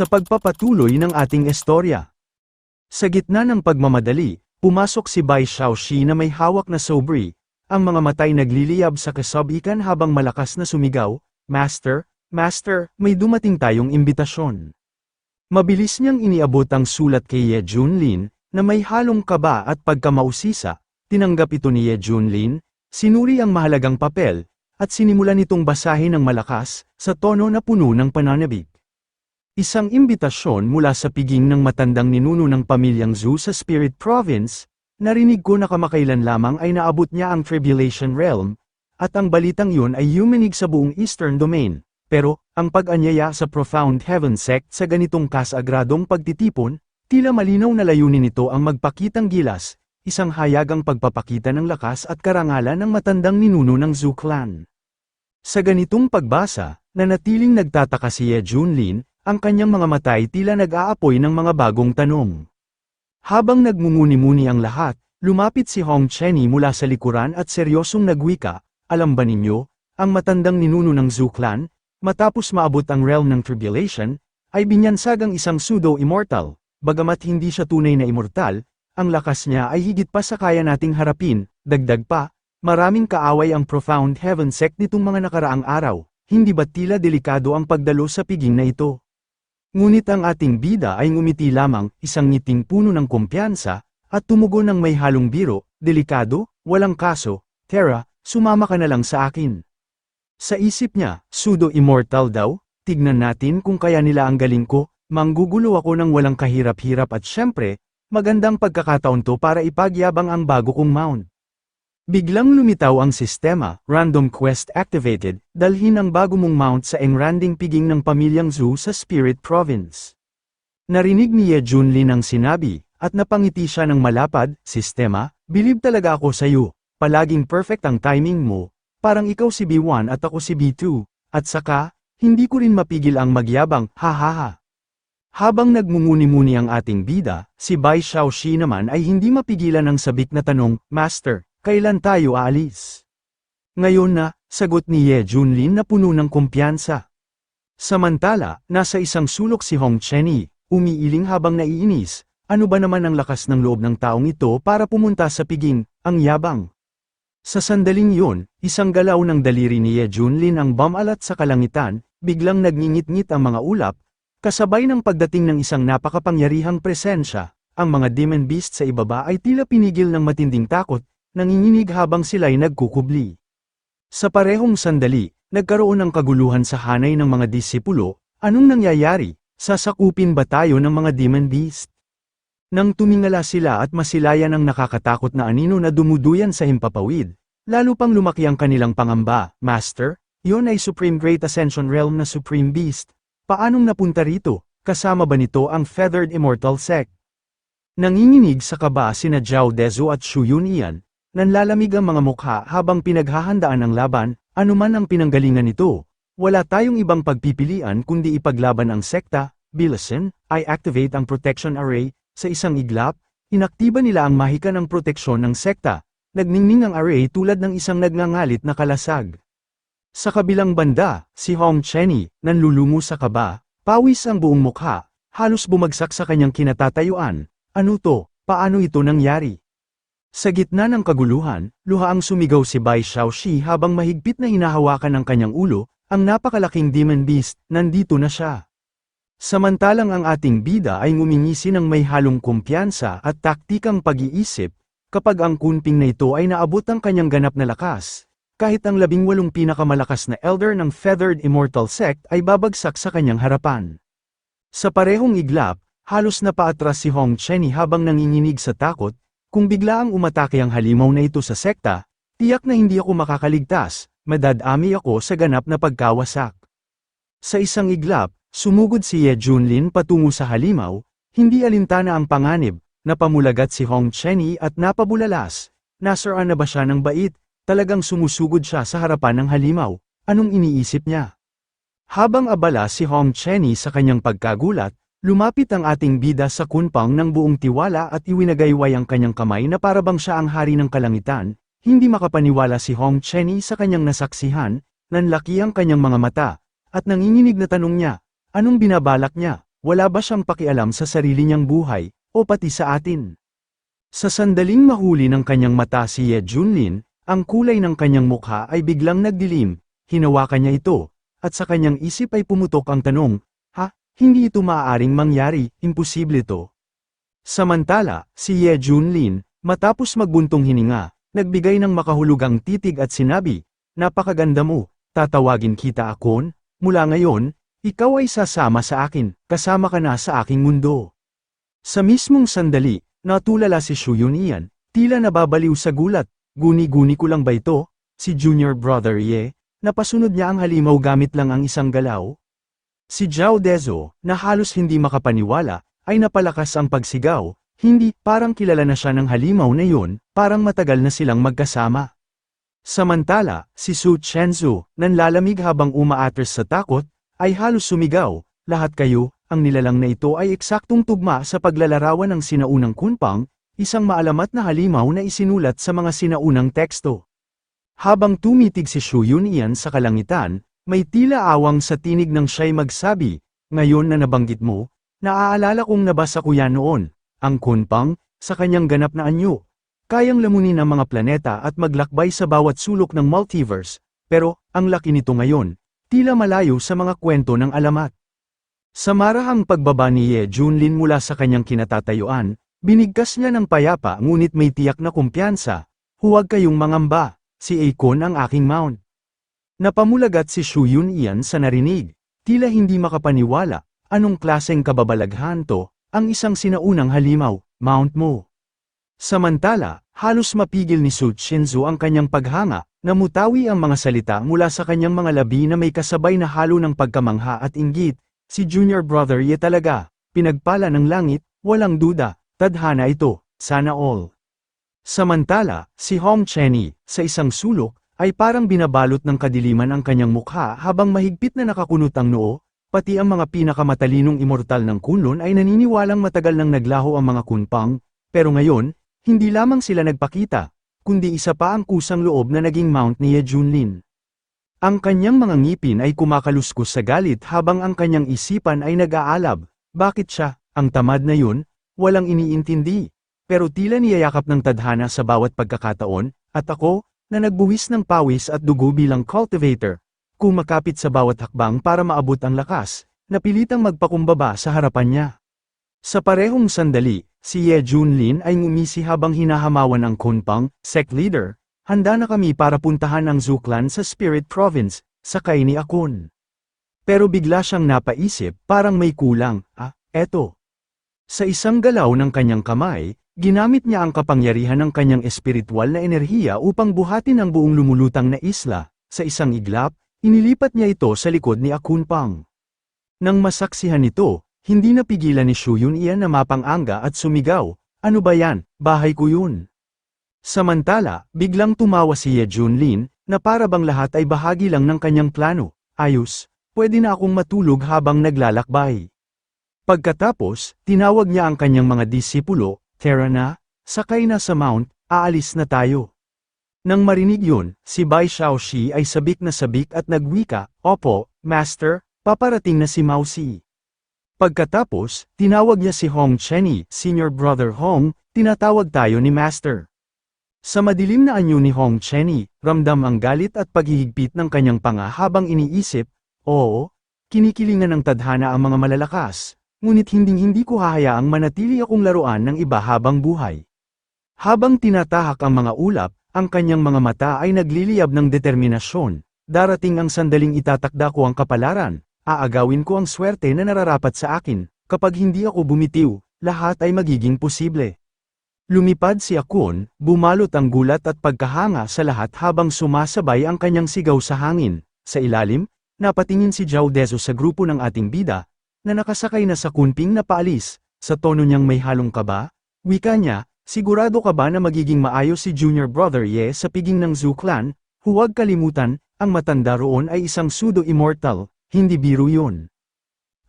sa pagpapatuloy ng ating istorya. Sa gitna ng pagmamadali, pumasok si Bai Shaoxi na may hawak na sobri, ang mga matay nagliliyab sa kasabikan habang malakas na sumigaw, Master, Master, may dumating tayong imbitasyon. Mabilis niyang iniabot ang sulat kay Ye Junlin, na may halong kaba at pagkamausisa, tinanggap ito ni Ye Junlin, sinuri ang mahalagang papel, at sinimulan nitong basahin ng malakas, sa tono na puno ng pananabik. Isang imbitasyon mula sa piging ng matandang ninuno ng pamilyang Zhu sa Spirit Province, narinig ko na kamakailan lamang ay naabot niya ang Tribulation Realm, at ang balitang yun ay yuminig sa buong Eastern Domain. Pero, ang pag-anyaya sa Profound Heaven Sect sa ganitong kasagradong pagtitipon, tila malinaw na layunin nito ang magpakitang gilas, isang hayagang pagpapakita ng lakas at karangalan ng matandang ninuno ng Zhu clan. Sa ganitong pagbasa, nanatiling nagtataka si Ye Junlin, ang kanyang mga matay tila nag-aapoy ng mga bagong tanong. Habang nagmumuni-muni ang lahat, lumapit si Hong Chenny mula sa likuran at seryosong nagwika, alam ba ninyo, ang matandang ninuno ng Zhu clan, matapos maabot ang realm ng tribulation, ay binyansagang isang pseudo-immortal, bagamat hindi siya tunay na immortal, ang lakas niya ay higit pa sa kaya nating harapin, dagdag pa, maraming kaaway ang profound heaven sect nitong mga nakaraang araw, hindi ba tila delikado ang pagdalo sa piging na ito? Ngunit ang ating bida ay ngumiti lamang, isang ngiting puno ng kumpiyansa, at tumugon ng may halong biro, delikado, walang kaso, Tara, sumama ka na lang sa akin. Sa isip niya, pseudo-immortal daw, tignan natin kung kaya nila ang galing ko, manggugulo ako ng walang kahirap-hirap at syempre, magandang pagkakataon to para ipagyabang ang bago kong mount. Biglang lumitaw ang sistema, random quest activated, dalhin ang bago mong mount sa engranding piging ng pamilyang Zhu sa Spirit Province. Narinig ni Ye Junlin ang sinabi, at napangiti siya ng malapad, sistema, bilib talaga ako sa iyo, palaging perfect ang timing mo, parang ikaw si B1 at ako si B2, at saka, hindi ko rin mapigil ang magyabang, ha ha ha. Habang nagmumuni-muni ang ating bida, si Bai Shaoxi naman ay hindi mapigilan ang sabik na tanong, Master, kailan tayo aalis? Ngayon na, sagot ni Ye Junlin na puno ng kumpiyansa. Samantala, nasa isang sulok si Hong Chenny, umiiling habang naiinis, ano ba naman ang lakas ng loob ng taong ito para pumunta sa piging, ang yabang. Sa sandaling yun, isang galaw ng daliri ni Ye Junlin ang bumalat sa kalangitan, biglang nagngingit-ngit ang mga ulap, kasabay ng pagdating ng isang napakapangyarihang presensya, ang mga demon beast sa ibaba ay tila pinigil ng matinding takot, nanginginig habang sila'y nagkukubli. Sa parehong sandali, nagkaroon ng kaguluhan sa hanay ng mga disipulo, anong nangyayari, sasakupin ba tayo ng mga demon beast? Nang tumingala sila at masilayan ang nakakatakot na anino na dumuduyan sa himpapawid, lalo pang lumaki ang kanilang pangamba, Master, yon ay Supreme Great Ascension Realm na Supreme Beast. Paanong napunta rito, kasama ba nito ang Feathered Immortal Sect? Nanginginig sa kaba sina Zhao Dezu at Shu Yunian, nanlalamig ang mga mukha habang pinaghahandaan ang laban, anuman ang pinanggalingan nito. Wala tayong ibang pagpipilian kundi ipaglaban ang sekta, Bilison, ay activate ang protection array, sa isang iglap, inaktiba nila ang mahika ng proteksyon ng sekta, nagningning ang array tulad ng isang nagngangalit na kalasag. Sa kabilang banda, si Hong Chenny, nanlulumo sa kaba, pawis ang buong mukha, halos bumagsak sa kanyang kinatatayuan, ano to, paano ito nangyari? Sa gitna ng kaguluhan, luhaang sumigaw si Bai Shaoxi habang mahigpit na hinahawakan ng kanyang ulo, ang napakalaking demon beast, nandito na siya. Samantalang ang ating bida ay ngumingisi ng may halong kumpiyansa at taktikang pag-iisip, kapag ang kunping na ito ay naabot ang kanyang ganap na lakas, kahit ang labing walong pinakamalakas na elder ng Feathered Immortal Sect ay babagsak sa kanyang harapan. Sa parehong iglap, halos napaatras si Hong Chenny habang nanginginig sa takot, kung biglaang umatake ang halimaw na ito sa sekta, tiyak na hindi ako makakaligtas, madadami ako sa ganap na pagkawasak. Sa isang iglap, Sumugod si Ye Junlin patungo sa halimaw, hindi alintana ang panganib, napamulagat si Hong Chenny at napabulalas. Nasaraan na ba siya ng bait, talagang sumusugod siya sa harapan ng halimaw, anong iniisip niya? Habang abala si Hong Chenny sa kanyang pagkagulat, lumapit ang ating bida sa kunpang ng buong tiwala at iwinagayway ang kanyang kamay na parabang siya ang hari ng kalangitan, hindi makapaniwala si Hong Chenny sa kanyang nasaksihan, nanlaki ang kanyang mga mata, at nanginginig na tanong niya, Anong binabalak niya? wala ba siyang pakialam sa sarili niyang buhay, o pati sa atin? Sa sandaling mahuli ng kanyang mata si Ye Junlin, ang kulay ng kanyang mukha ay biglang nagdilim, hinawakan niya ito, at sa kanyang isip ay pumutok ang tanong, hindi ito maaaring mangyari, imposible to. Samantala, si Ye Junlin, matapos magbuntong hininga, nagbigay ng makahulugang titig at sinabi, napakaganda mo, tatawagin kita akon, mula ngayon, ikaw ay sasama sa akin, kasama ka na sa aking mundo. Sa mismong sandali, natulala si Shu Yunian, tila nababaliw sa gulat, guni-guni ko lang ba ito, si junior brother Ye, napasunod niya ang halimaw gamit lang ang isang galaw? Si Zhao Dezo, na halos hindi makapaniwala, ay napalakas ang pagsigaw, hindi, parang kilala na siya ng halimaw na yun, parang matagal na silang magkasama. Samantala, si Su Chenzu, nanlalamig habang umaatras sa takot, ay halos sumigaw, lahat kayo, ang nilalang na ito ay eksaktong tugma sa paglalarawan ng sinaunang kunpang, isang maalamat na halimaw na isinulat sa mga sinaunang teksto. Habang tumitig si Shu Yunian sa kalangitan, may tila awang sa tinig ng siya'y magsabi, ngayon na nabanggit mo, naaalala kong nabasa ko yan noon, ang kunpang, sa kanyang ganap na anyo. Kayang lamunin ang mga planeta at maglakbay sa bawat sulok ng multiverse, pero, ang laki nito ngayon, tila malayo sa mga kwento ng alamat. Sa marahang pagbaba ni Ye Junlin mula sa kanyang kinatatayuan, binigkas niya ng payapa ngunit may tiyak na kumpiyansa, huwag kayong mangamba, si Akon ang aking mount. Napamulagat si Shu Yun Ian sa narinig, tila hindi makapaniwala, anong klaseng kababalaghan to, ang isang sinaunang halimaw, mount mo. Samantala, halos mapigil ni Su Shinzu ang kanyang paghanga, namutawi ang mga salita mula sa kanyang mga labi na may kasabay na halo ng pagkamangha at inggit, si junior brother ye talaga, pinagpala ng langit, walang duda, tadhana ito, sana all. Samantala, si Hong Chenny, sa isang sulok, ay parang binabalot ng kadiliman ang kanyang mukha habang mahigpit na nakakunot ang noo, pati ang mga pinakamatalinong immortal ng kunlon ay naniniwalang matagal nang naglaho ang mga kunpang, pero ngayon, hindi lamang sila nagpakita, kundi isa pa ang kusang loob na naging mount ni Ye Junlin. Ang kanyang mga ngipin ay kumakaluskos sa galit habang ang kanyang isipan ay nag-aalab, bakit siya, ang tamad na yun, walang iniintindi, pero tila niyayakap ng tadhana sa bawat pagkakataon, at ako, na nagbuwis ng pawis at dugo bilang cultivator, kumakapit sa bawat hakbang para maabot ang lakas, napilitang magpakumbaba sa harapan niya. Sa parehong sandali, Si Ye Junlin ay ngumisi habang hinahamawan ang Kunpang, sect leader, handa na kami para puntahan ang Zuklan sa Spirit Province, sakay ni Akon. Pero bigla siyang napaisip, parang may kulang, ah, eto. Sa isang galaw ng kanyang kamay, ginamit niya ang kapangyarihan ng kanyang espiritual na enerhiya upang buhatin ang buong lumulutang na isla, sa isang iglap, inilipat niya ito sa likod ni Akunpang. Nang masaksihan ito, hindi napigilan ni Shu Yun iyan na mapang-anga at sumigaw, ano ba yan, bahay ko yun. Samantala, biglang tumawa si Ye Junlin, na para bang lahat ay bahagi lang ng kanyang plano, ayos, pwede na akong matulog habang naglalakbay. Pagkatapos, tinawag niya ang kanyang mga disipulo, Tara na, sakay na sa mount, aalis na tayo. Nang marinig yun, si Bai Shaoxi ay sabik na sabik at nagwika, Opo, Master, paparating na si Mao Si. Pagkatapos, tinawag niya si Hong Chenny, senior brother Hong, tinatawag tayo ni Master. Sa madilim na anyo ni Hong Chenny, ramdam ang galit at paghihigpit ng kanyang panga habang iniisip, oo, kinikilingan ng tadhana ang mga malalakas, ngunit hinding-hindi ko hahayaang manatili akong laruan ng iba habang buhay. Habang tinatahak ang mga ulap, ang kanyang mga mata ay nagliliyab ng determinasyon, darating ang sandaling itatakda ko ang kapalaran, aagawin ko ang swerte na nararapat sa akin, kapag hindi ako bumitiw, lahat ay magiging posible. Lumipad si Akun, bumalot ang gulat at pagkahanga sa lahat habang sumasabay ang kanyang sigaw sa hangin. Sa ilalim, napatingin si Zhao Dezo sa grupo ng ating bida, na nakasakay na sa kunping na paalis, sa tono niyang may halong kaba, wika niya, sigurado ka ba na magiging maayos si Junior Brother Ye sa piging ng Zhu Clan, huwag kalimutan, ang matanda roon ay isang pseudo-immortal, hindi biro yun.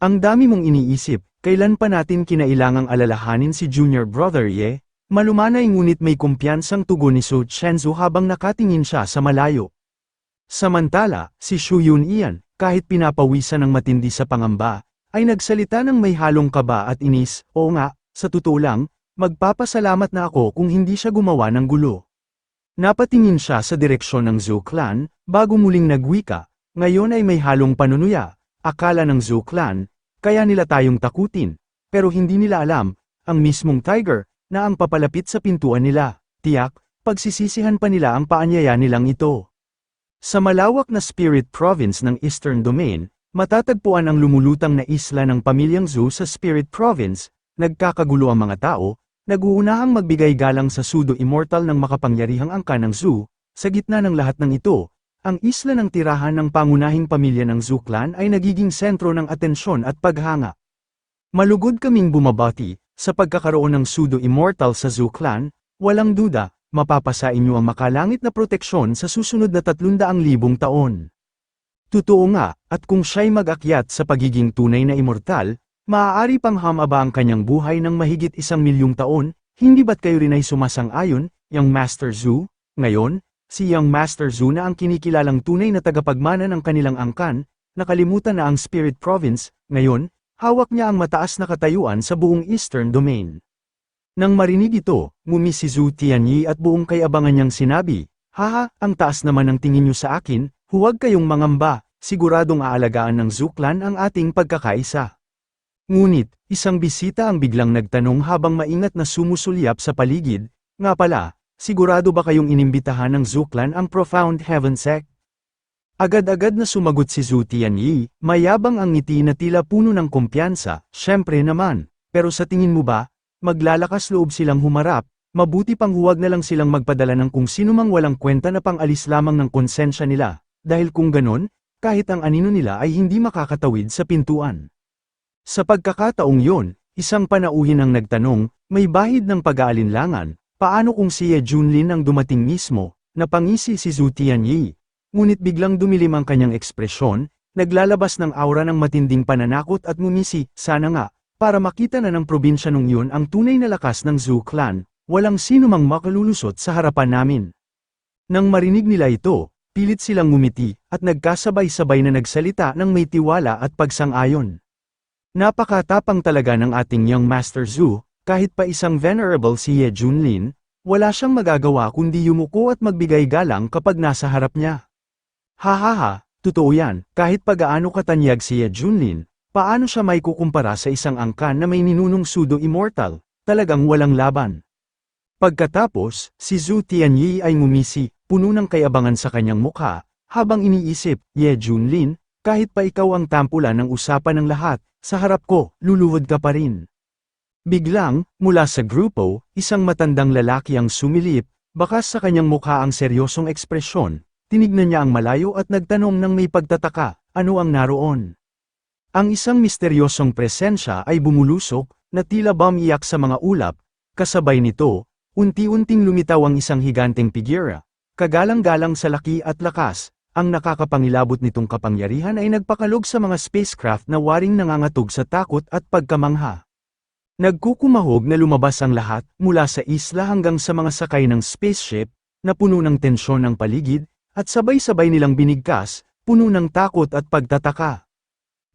Ang dami mong iniisip, kailan pa natin kinailangang alalahanin si junior brother Ye? Malumanay ngunit may kumpiyansang tugon ni Su Chenzu habang nakatingin siya sa malayo. Samantala, si Shu Yun Ian, kahit pinapawisan ng matindi sa pangamba, ay nagsalita ng may halong kaba at inis, oo nga, sa totoo lang, magpapasalamat na ako kung hindi siya gumawa ng gulo. Napatingin siya sa direksyon ng Zhou clan, bago muling nagwika, ngayon ay may halong panunuya, akala ng Zhou clan, kaya nila tayong takutin, pero hindi nila alam, ang mismong tiger, na ang papalapit sa pintuan nila, tiyak, pagsisisihan pa nila ang paanyaya nilang ito. Sa malawak na Spirit Province ng Eastern Domain, matatagpuan ang lumulutang na isla ng pamilyang Zhou sa Spirit Province, nagkakagulo ang mga tao, naguunahang magbigay galang sa pseudo-immortal ng makapangyarihang angka ng Zhou, sa gitna ng lahat ng ito, ang isla ng tirahan ng pangunahing pamilya ng Zhou clan ay nagiging sentro ng atensyon at paghanga. Malugod kaming bumabati, sa pagkakaroon ng pseudo-immortal sa Zhou clan, walang duda, mapapasa inyo ang makalangit na proteksyon sa susunod na 300,000 taon. Totoo nga, at kung siya'y mag-akyat sa pagiging tunay na immortal, maaari pang hamaba ang kanyang buhay ng mahigit isang milyong taon, hindi ba't kayo rin ay sumasang-ayon, Young Master Zhu? Ngayon, si Young Master Zhu na ang kinikilalang tunay na tagapagmana ng kanilang angkan, nakalimutan na ang Spirit Province, ngayon, hawak niya ang mataas na katayuan sa buong Eastern Domain. Nang marinig ito, ngumi si Zhu Tianyi at buong kayabangan niyang sinabi, Haha, ang taas naman ng tingin niyo sa akin, huwag kayong mangamba, siguradong aalagaan ng Zhu clan ang ating pagkakaisa. Ngunit, isang bisita ang biglang nagtanong habang maingat na sumusulyap sa paligid, nga pala, sigurado ba kayong inimbitahan ng Zhu clan ang Profound Heaven Sect? Agad-agad na sumagot si Zhu Tianyi, mayabang ang ngiti na tila puno ng kumpiyansa, syempre naman, pero sa tingin mo ba, maglalakas loob silang humarap, mabuti pang huwag na lang silang magpadala ng kung sino mang walang kwenta na pang-alis lamang ng konsensya nila, dahil kung ganon, kahit ang anino nila ay hindi makakatawid sa pintuan. Sa pagkakataong yon, isang panauhin ang nagtanong, may bahid ng pag-aalinlangan, paano kung si Ye Junlin ang dumating mismo, napangisi si Zhu Tianyi, ngunit biglang dumilim ang kanyang ekspresyon, naglalabas ng aura ng matinding pananakot at ngumisi, sana nga, para makita na ng probinsya nung yun ang tunay na lakas ng Zhou clan, walang sino mang makalulusot sa harapan namin. Nang marinig nila ito, pilit silang ngumiti, at nagkasabay-sabay na nagsalita ng may tiwala at pagsang-ayon. Napakatapang talaga ng ating young Master Zhu, kahit pa isang venerable si Ye Junlin, wala siyang magagawa kundi yumuko at magbigay galang kapag nasa harap niya. Hahaha, totoo yan, kahit pagaano katanyag si Ye Junlin, paano siya may kukumpara sa isang angkan na may ninunong pseudo-immortal, talagang walang laban. Pagkatapos, si Zhu Tianyi ay ngumisi, puno ng kayabangan sa kanyang mukha, habang iniisip, Ye Junlin, kahit pa ikaw ang tampulan ng usapan ng lahat, sa harap ko, luluhod ka pa rin. Biglang, mula sa grupo, isang matandang lalaki ang sumilip, bakas sa kanyang mukha ang seryosong ekspresyon, tinignan niya ang malayo at nagtanong ng may pagtataka, ano ang naroon? Ang isang misteryosong presensya ay bumulusok, na tila bamiyak sa mga ulap, kasabay nito, unti-unting lumitaw ang isang higanteng figura, kagalang-galang sa laki at lakas, ang nakakapangilabot nitong kapangyarihan ay nagpakalog sa mga spacecraft na waring nangangatog sa takot at pagkamangha. Nagkukumahog na lumabas ang lahat, mula sa isla hanggang sa mga sakay ng spaceship, na puno ng tensyon ng paligid, at sabay-sabay nilang binigkas, puno ng takot at pagtataka.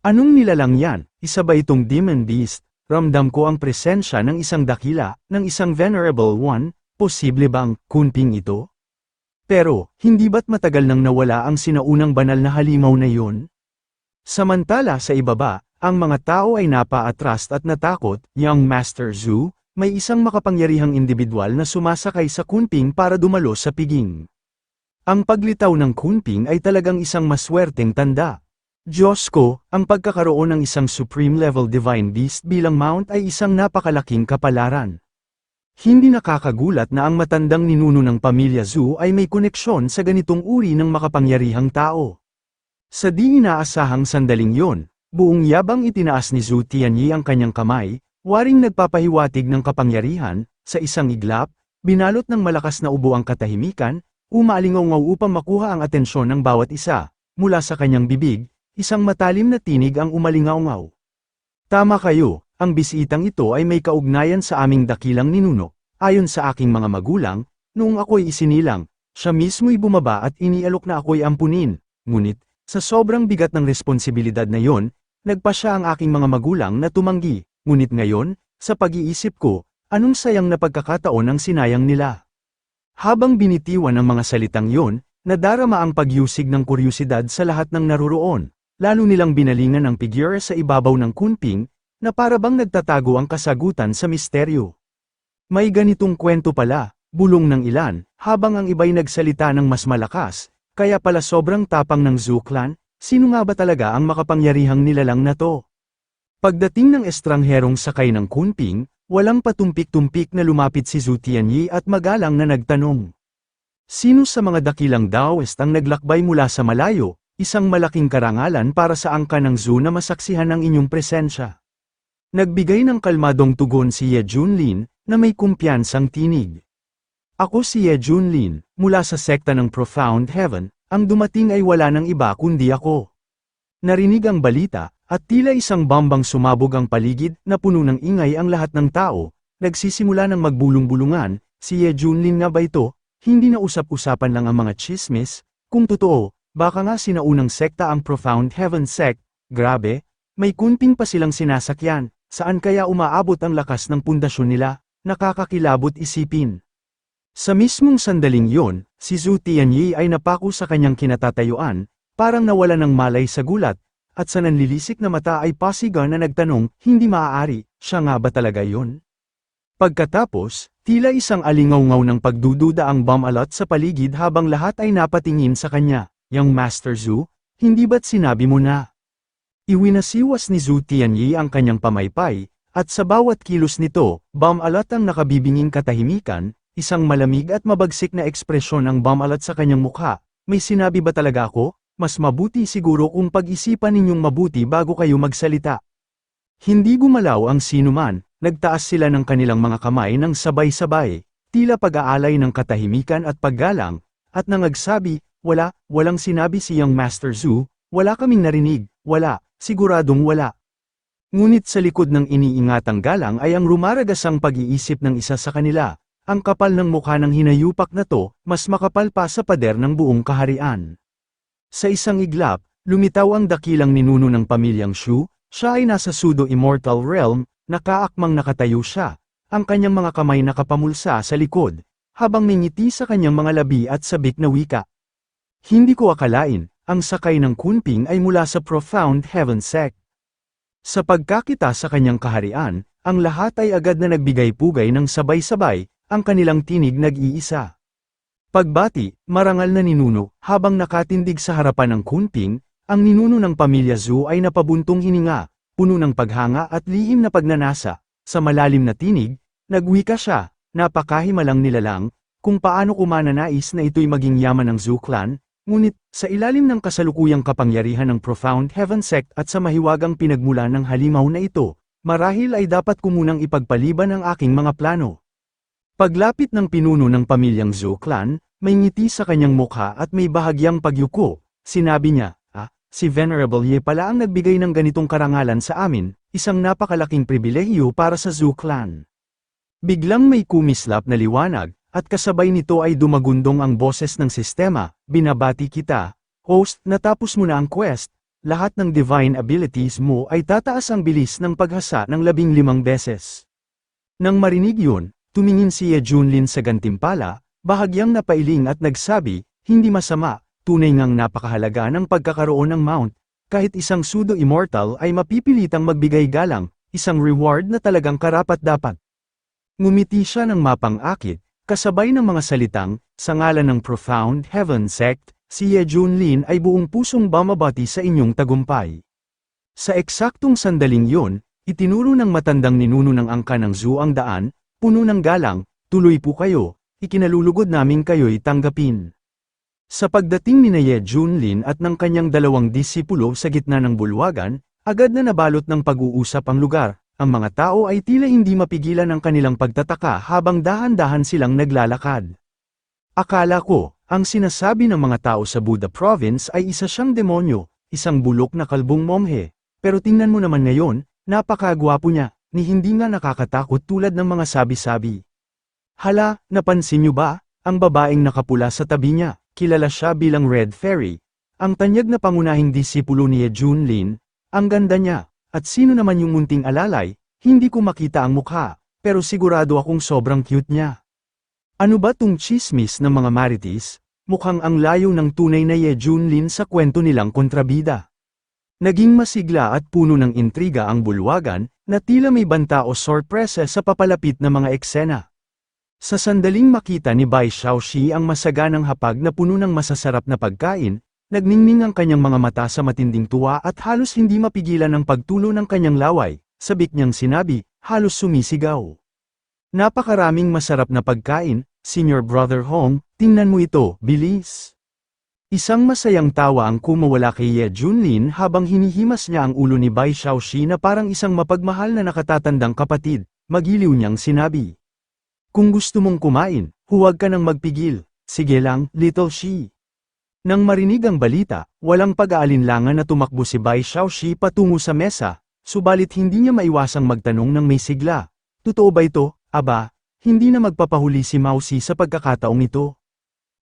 Anong nilalang yan? Isa ba itong demon beast? Ramdam ko ang presensya ng isang dakila, ng isang venerable one, posible bang kunping ito? Pero, hindi ba't matagal nang nawala ang sinaunang banal na halimaw na yun? Samantala sa ibaba, ang mga tao ay napa-atrast at natakot, Young Master Zhu, may isang makapangyarihang individual na sumasakay sa kunping para dumalo sa piging. Ang paglitaw ng kunping ay talagang isang maswerteng tanda. Diyos ko, ang pagkakaroon ng isang supreme level divine beast bilang mount ay isang napakalaking kapalaran. Hindi nakakagulat na ang matandang ninuno ng pamilya Zhu ay may koneksyon sa ganitong uri ng makapangyarihang tao. Sa di inaasahang sandaling yon, buong yabang itinaas ni Zhu Tianyi ang kanyang kamay, waring nagpapahiwatig ng kapangyarihan, sa isang iglap, binalot ng malakas na ubo ang katahimikan, Umaalingaw upang makuha ang atensyon ng bawat isa, mula sa kanyang bibig, isang matalim na tinig ang umalingaw Tama kayo, ang bisitang ito ay may kaugnayan sa aming dakilang ninuno, ayon sa aking mga magulang, noong ako'y isinilang, siya mismo'y bumaba at inialok na ako'y ampunin, ngunit, sa sobrang bigat ng responsibilidad na yon, nagpa siya ang aking mga magulang na tumanggi, ngunit ngayon, sa pag-iisip ko, anong sayang na pagkakataon ang sinayang nila. Habang binitiwan ang mga salitang yon, nadarama ang pagyusig ng kuryusidad sa lahat ng naruroon, lalo nilang binalingan ang figure sa ibabaw ng kunping, na parabang nagtatago ang kasagutan sa misteryo. May ganitong kwento pala, bulong ng ilan, habang ang iba'y nagsalita ng mas malakas, kaya pala sobrang tapang ng Zuklan, sino nga ba talaga ang makapangyarihang nilalang na to? Pagdating ng estrangherong sakay ng kunping, walang patumpik-tumpik na lumapit si Zhu Tianyi at magalang na nagtanong. Sino sa mga dakilang Daoist ang naglakbay mula sa malayo, isang malaking karangalan para sa angka ng Zhu na masaksihan ang inyong presensya? Nagbigay ng kalmadong tugon si Ye Junlin, na may kumpiyansang tinig. Ako si Ye Junlin, mula sa sekta ng Profound Heaven, ang dumating ay wala ng iba kundi ako. Narinig ang balita, at tila isang bambang sumabog ang paligid na puno ng ingay ang lahat ng tao, nagsisimula ng magbulong-bulungan, si Ye Junlin nga ba ito, hindi na usap-usapan lang ang mga chismis, kung totoo, baka nga sinaunang sekta ang Profound Heaven Sect, grabe, may kunting pa silang sinasakyan, saan kaya umaabot ang lakas ng pundasyon nila, nakakakilabot isipin. Sa mismong sandaling yon, si Zhu Tianyi ay napako sa kanyang kinatatayuan, parang nawala ng malay sa gulat, at sa nanlilisik na mata ay pasiga na nagtanong, hindi maaari, siya nga ba talaga yon? Pagkatapos, tila isang alingaw-ngaw ng pagdududa ang bumalat sa paligid habang lahat ay napatingin sa kanya, Young Master Zhu, hindi ba't sinabi mo na? Iwinasiwas ni Zhu Tianyi ang kanyang pamaypay, at sa bawat kilos nito, bumalat ang nakabibinging katahimikan, isang malamig at mabagsik na ekspresyon ang bumalat sa kanyang mukha, may sinabi ba talaga ako? mas mabuti siguro kung pag-isipan ninyong mabuti bago kayo magsalita. Hindi gumalaw ang sinuman, nagtaas sila ng kanilang mga kamay ng sabay-sabay, tila pag-aalay ng katahimikan at paggalang, at nangagsabi, wala, walang sinabi si Young Master Zhu, wala kaming narinig, wala, siguradong wala. Ngunit sa likod ng iniingatang galang ay ang rumaragasang pag-iisip ng isa sa kanila, ang kapal ng mukha ng hinayupak na to, mas makapal pa sa pader ng buong kaharian. Sa isang iglap, lumitaw ang dakilang ninuno ng pamilyang Shu, siya ay nasa pseudo-immortal realm, nakaakmang nakatayo siya, ang kanyang mga kamay nakapamulsa sa likod, habang mingiti sa kanyang mga labi at sabik na wika. Hindi ko akalain, ang sakay ng kunping ay mula sa Profound Heaven Sect. Sa pagkakita sa kanyang kaharian, ang lahat ay agad na nagbigay-pugay ng sabay-sabay, ang kanilang tinig nag-iisa. Pagbati, marangal na ninuno, habang nakatindig sa harapan ng kunping, ang ninuno ng pamilya Zhu ay napabuntong hininga, puno ng paghanga at lihim na pagnanasa, sa malalim na tinig, nagwika siya, napakahimalang nilalang, kung paano kumananais na ito'y maging yaman ng Zhu clan, ngunit, sa ilalim ng kasalukuyang kapangyarihan ng Profound Heaven Sect at sa mahiwagang pinagmula ng halimaw na ito, marahil ay dapat ko munang ipagpaliban ang aking mga plano. Paglapit ng pinuno ng pamilyang Zhou clan, may ngiti sa kanyang mukha at may bahagyang pagyuko, sinabi niya, ah, si Venerable Ye pala ang nagbigay ng ganitong karangalan sa amin, isang napakalaking pribilehiyo para sa Zhu clan. Biglang may kumislap na liwanag, at kasabay nito ay dumagundong ang boses ng sistema, binabati kita, host, natapos mo na ang quest, lahat ng divine abilities mo ay tataas ang bilis ng paghasa ng labing limang beses. Nang marinig yun, tumingin si Ye Junlin sa gantimpala, Bahagyang napailing at nagsabi, hindi masama, tunay ngang napakahalaga ng pagkakaroon ng mount, kahit isang pseudo-immortal ay mapipilitang magbigay galang, isang reward na talagang karapat-dapat. Ngumiti siya ng mapang-akit, kasabay ng mga salitang, sa ngalan ng Profound Heaven Sect, si Ye Junlin ay buong pusong bamabati sa inyong tagumpay. Sa eksaktong sandaling yon, itinuro ng matandang ninuno ng angka ng zoo ang daan, puno ng galang, tuloy po kayo, ikinalulugod namin kayo'y tanggapin. Sa pagdating ni Naye Junlin at ng kanyang dalawang disipulo sa gitna ng bulwagan, agad na nabalot ng pag-uusap ang lugar, ang mga tao ay tila hindi mapigilan ang kanilang pagtataka habang dahan-dahan silang naglalakad. Akala ko, ang sinasabi ng mga tao sa Buddha Province ay isa siyang demonyo, isang bulok na kalbong momhe, pero tingnan mo naman ngayon, napakagwapo niya, ni hindi nga nakakatakot tulad ng mga sabi-sabi. Hala, napansin niyo ba? Ang babaeng nakapula sa tabi niya, kilala siya bilang Red Fairy. Ang tanyag na pangunahing disipulo ni Junlin, Ang ganda niya, at sino naman yung munting alalay, hindi ko makita ang mukha, pero sigurado akong sobrang cute niya. Ano ba tung chismis ng mga marites? Mukhang ang layo ng tunay na Ye Junlin sa kwento nilang kontrabida. Naging masigla at puno ng intriga ang bulwagan, na tila may banta o sorpresa sa papalapit na mga eksena. Sa sandaling makita ni Bai Xiaoxi ang masaganang hapag na puno ng masasarap na pagkain, nagningning ang kanyang mga mata sa matinding tuwa at halos hindi mapigilan ang pagtulo ng kanyang laway, sabik niyang sinabi, halos sumisigaw. Napakaraming masarap na pagkain, Senior Brother Hong, tingnan mo ito, bilis. Isang masayang tawa ang kumawala kay Ye Junlin habang hinihimas niya ang ulo ni Bai Xiaoxi na parang isang mapagmahal na nakatatandang kapatid, magiliw niyang sinabi. Kung gusto mong kumain, huwag ka nang magpigil, sige lang, little she. Nang marinig ang balita, walang pag-aalinlangan na tumakbo si Bai Xiaoxi patungo sa mesa, subalit hindi niya maiwasang magtanong ng may sigla. Totoo ba ito, aba, hindi na magpapahuli si Mausi sa pagkakataong ito.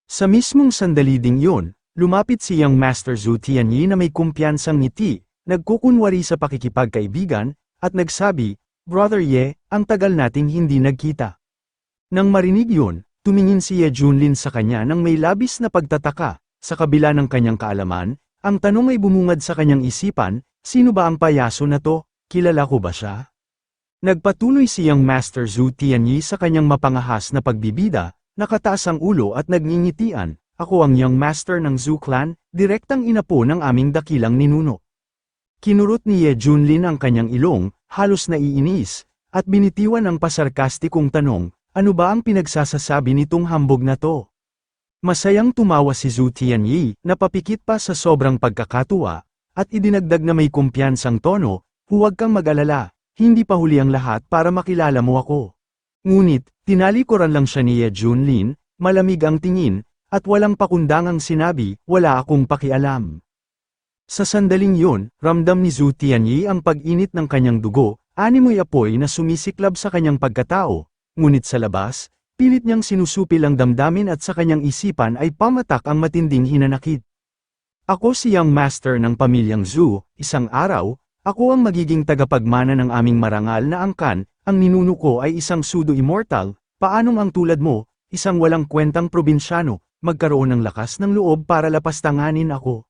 Sa mismong sandali ding yun, lumapit si Young Master Zhu Tianyi na may kumpiyansang ngiti, nagkukunwari sa pakikipagkaibigan, at nagsabi, Brother Ye, ang tagal nating hindi nagkita. Nang marinig yun, tumingin si Ye Junlin sa kanya nang may labis na pagtataka, sa kabila ng kanyang kaalaman, ang tanong ay bumungad sa kanyang isipan, sino ba ang payaso na to, kilala ko ba siya? Nagpatuloy siyang Master Zhu Tianyi sa kanyang mapangahas na pagbibida, nakataas ang ulo at nagngingitian, ako ang young master ng Zhu clan, direktang inapo ng aming dakilang ninuno. Kinurot ni Ye Junlin ang kanyang ilong, halos naiinis, at binitiwan ang pasarkastikong tanong, ano ba ang pinagsasasabi nitong hambog na to? Masayang tumawa si Zhu Tianyi, napapikit pa sa sobrang pagkakatuwa, at idinagdag na may kumpiyansang tono, huwag kang mag-alala, hindi pa huli ang lahat para makilala mo ako. Ngunit, tinalikuran lang siya ni Ye Junlin, malamig ang tingin, at walang pakundangang sinabi, wala akong pakialam. Sa sandaling yun, ramdam ni Zhu Tianyi ang pag-init ng kanyang dugo, animoy apoy na sumisiklab sa kanyang pagkatao, ngunit sa labas, pilit niyang sinusupil ang damdamin at sa kanyang isipan ay pamatak ang matinding hinanakit. Ako si Young Master ng pamilyang Zhu, isang araw, ako ang magiging tagapagmana ng aming marangal na angkan, ang ninuno ko ay isang pseudo-immortal, paanong ang tulad mo, isang walang kwentang probinsyano, magkaroon ng lakas ng loob para lapastanganin ako.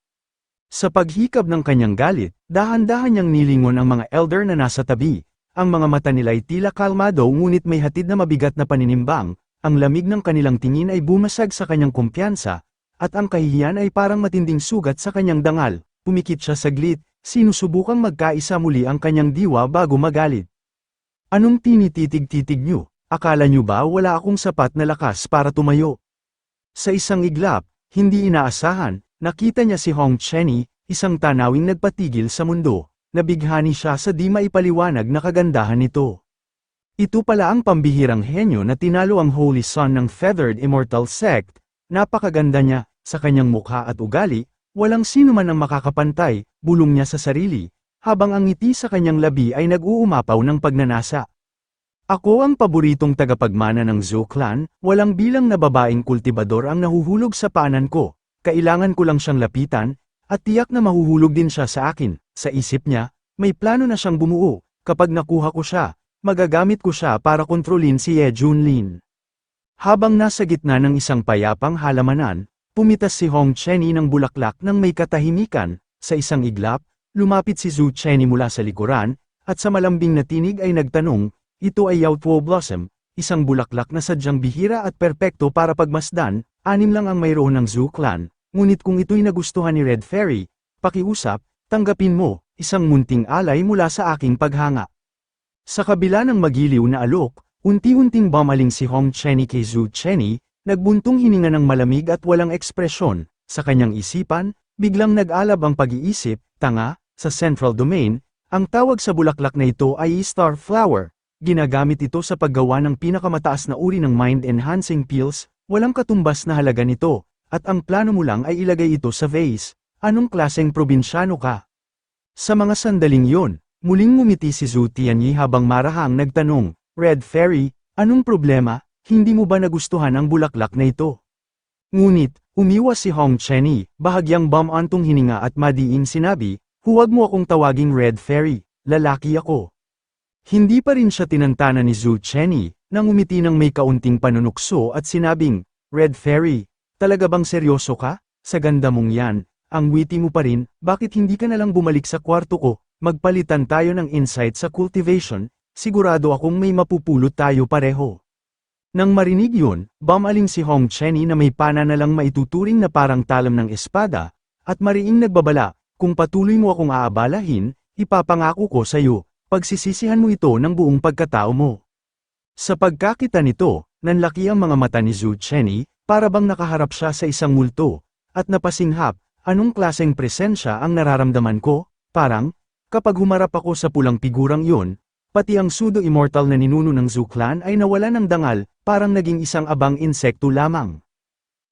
Sa paghikab ng kanyang galit, dahan-dahan niyang nilingon ang mga elder na nasa tabi, ang mga mata nila'y tila kalmado ngunit may hatid na mabigat na paninimbang, ang lamig ng kanilang tingin ay bumasag sa kanyang kumpiyansa, at ang kahihiyan ay parang matinding sugat sa kanyang dangal, pumikit siya saglit, Sinusubukang magkaisa muli ang kanyang diwa bago magalit. Anong tinititig-titig niyo? Akala niyo ba wala akong sapat na lakas para tumayo? Sa isang iglap, hindi inaasahan, nakita niya si Hong Chenny, isang tanawing nagpatigil sa mundo, nabighani siya sa di maipaliwanag na kagandahan nito. Ito pala ang pambihirang henyo na tinalo ang Holy Son ng Feathered Immortal Sect, napakaganda niya, sa kanyang mukha at ugali, Walang sino man ang makakapantay, bulong niya sa sarili, habang ang ngiti sa kanyang labi ay nag-uumapaw ng pagnanasa. Ako ang paboritong tagapagmana ng Zhou clan, walang bilang na babaeng kultibador ang nahuhulog sa paanan ko, kailangan ko lang siyang lapitan, at tiyak na mahuhulog din siya sa akin, sa isip niya, may plano na siyang bumuo, kapag nakuha ko siya, magagamit ko siya para kontrolin si Ye Junlin. Habang nasa gitna ng isang payapang halamanan, Pumitas si Hong Chenny ng bulaklak ng may katahimikan, sa isang iglap, lumapit si Zhu Chenny mula sa likuran, at sa malambing na tinig ay nagtanong, ito ay Yaotuo Blossom, isang bulaklak na sadyang bihira at perpekto para pagmasdan, anim lang ang mayroon ng Zhu clan, ngunit kung ito'y nagustuhan ni Red Fairy, pakiusap, tanggapin mo, isang munting alay mula sa aking paghanga. Sa kabila ng magiliw na alok, unti-unting bumaling si Hong Chenny kay Zhu Chenny, Nagbuntong hininga ng malamig at walang ekspresyon, sa kanyang isipan, biglang nag-alab ang pag-iisip, tanga, sa central domain, ang tawag sa bulaklak na ito ay star flower. Ginagamit ito sa paggawa ng pinakamataas na uri ng mind-enhancing pills, walang katumbas na halaga nito, at ang plano mo lang ay ilagay ito sa vase. Anong klaseng probinsyano ka? Sa mga sandaling yon, muling ngumiti si Zhu Tianyi habang marahang nagtanong, Red Fairy, anong problema? Hindi mo ba nagustuhan ang bulaklak na ito? Ngunit, umiwas si Hong Chenny, bahagyang bumantong hininga at madiin sinabi, Huwag mo akong tawaging Red Fairy, lalaki ako. Hindi pa rin siya tinantana ni Zhu Chenny, nang umiti ng may kaunting panunukso at sinabing, Red Fairy, talaga bang seryoso ka? Sa ganda mong yan, ang witty mo pa rin, bakit hindi ka nalang bumalik sa kwarto ko, magpalitan tayo ng insight sa cultivation, sigurado akong may mapupulot tayo pareho. Nang marinig yun, bumaling si Hong Chenny na may pana na lang maituturing na parang talam ng espada, at mariing nagbabala, kung patuloy mo akong aabalahin, ipapangako ko sa iyo, pagsisisihan mo ito ng buong pagkatao mo. Sa pagkakita nito, nanlaki ang mga mata ni Zhu Chenny, para bang nakaharap siya sa isang multo, at napasinghap, anong klaseng presensya ang nararamdaman ko, parang, kapag humarap ako sa pulang figurang iyon, pati ang pseudo-immortal na ninuno ng Zhu clan ay nawala ng dangal, parang naging isang abang insekto lamang.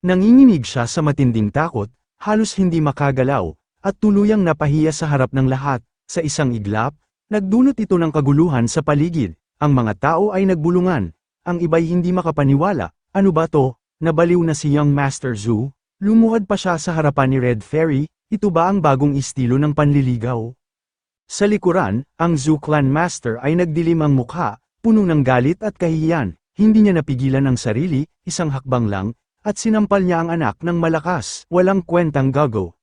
Nanginginig siya sa matinding takot, halos hindi makagalaw, at tuluyang napahiya sa harap ng lahat, sa isang iglap, nagdunot ito ng kaguluhan sa paligid, ang mga tao ay nagbulungan, ang iba'y hindi makapaniwala, ano ba to, nabaliw na si Young Master Zhu, lumuhad pa siya sa harapan ni Red Fairy, ito ba ang bagong estilo ng panliligaw? Sa likuran, ang Zhu Clan Master ay nagdilim ang mukha, puno ng galit at kahihiyan, hindi niya napigilan ang sarili, isang hakbang lang, at sinampal niya ang anak ng malakas, walang kwentang gago.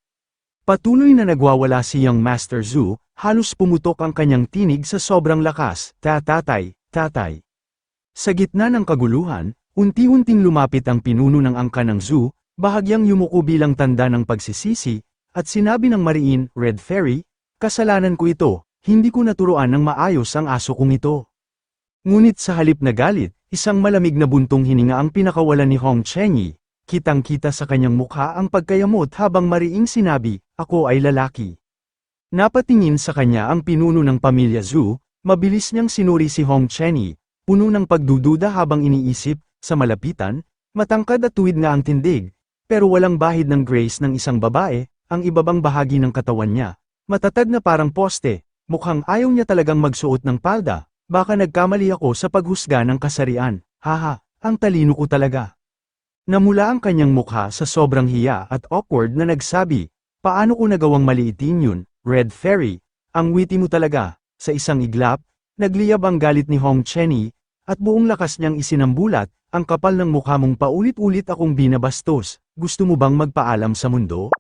Patuloy na nagwawala si Young Master Zhu, halos pumutok ang kanyang tinig sa sobrang lakas, tatatay, tatay. Sa gitna ng kaguluhan, unti-unting lumapit ang pinuno ng angka ng Zhu, bahagyang yumuko bilang tanda ng pagsisisi, at sinabi ng mariin, Red Fairy, kasalanan ko ito, hindi ko naturuan ng maayos ang aso kong ito. Ngunit sa halip na galit, isang malamig na buntong hininga ang pinakawalan ni Hong Chenyi, kitang-kita sa kanyang mukha ang pagkayamot habang mariing sinabi, ako ay lalaki. Napatingin sa kanya ang pinuno ng pamilya Zhu, mabilis niyang sinuri si Hong Chenyi, puno ng pagdududa habang iniisip, sa malapitan, matangkad at tuwid nga ang tindig, pero walang bahid ng grace ng isang babae, ang ibabang bahagi ng katawan niya, matatag na parang poste, mukhang ayaw niya talagang magsuot ng palda, baka nagkamali ako sa paghusga ng kasarian, haha, ang talino ko talaga. Namula ang kanyang mukha sa sobrang hiya at awkward na nagsabi, paano ko nagawang maliitin yun, Red Fairy, ang witty mo talaga, sa isang iglap, nagliyab ang galit ni Hong Chenny, at buong lakas niyang isinambulat, ang kapal ng mukha mong paulit-ulit akong binabastos, gusto mo bang magpaalam sa mundo?